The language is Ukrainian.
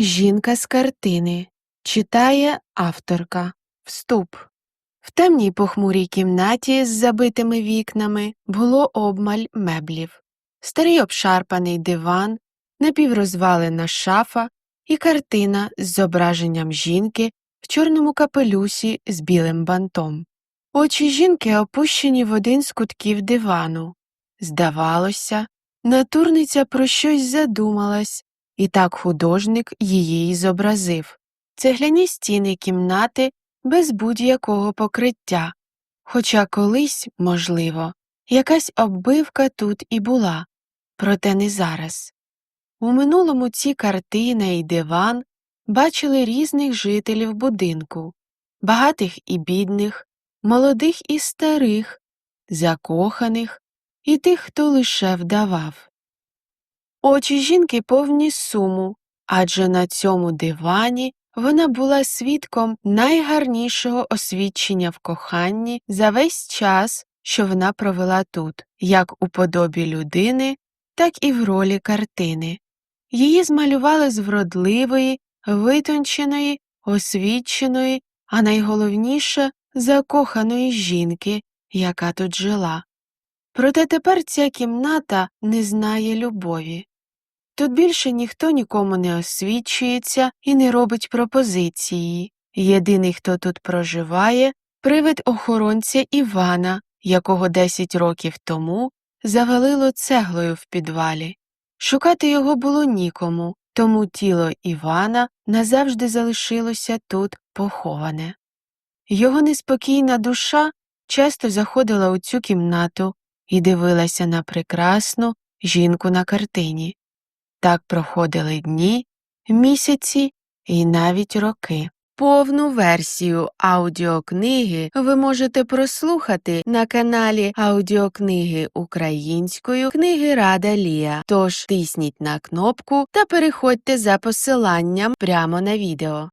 Жінка з картини читає авторка. Вступ. В темній похмурій кімнаті з забитими вікнами було обмаль меблів, старий обшарпаний диван, напіврозвалена шафа і картина з зображенням жінки в чорному капелюсі з білим бантом. Очі жінки опущені в один з кутків дивану. Здавалося, натурниця про щось задумалась, і так художник її й зобразив. Цегляні стіни кімнати без будь-якого покриття, хоча колись, можливо, якась оббивка тут і була, проте не зараз. У минулому ці картина і диван бачили різних жителів будинку, багатих і бідних, молодих і старих, закоханих і тих, хто лише вдавав. Очі жінки повні суму, адже на цьому дивані вона була свідком найгарнішого освідчення в коханні за весь час, що вона провела тут, як у подобі людини, так і в ролі картини. Її змалювали з вродливої, витонченої, освіченої, а найголовніше закоханої жінки, яка тут жила. Проте тепер ця кімната не знає любові. Тут більше ніхто нікому не освічується і не робить пропозиції. Єдиний, хто тут проживає, привид охоронця Івана, якого 10 років тому завалило цеглою в підвалі. Шукати його було нікому, тому тіло Івана назавжди залишилося тут поховане. Його неспокійна душа часто заходила у цю кімнату і дивилася на прекрасну жінку на картині. Так проходили дні, місяці і навіть роки. Повну версію аудіокниги ви можете прослухати на каналі аудіокниги українською книги Рада Лія. Тож тисніть на кнопку та переходьте за посиланням прямо на відео.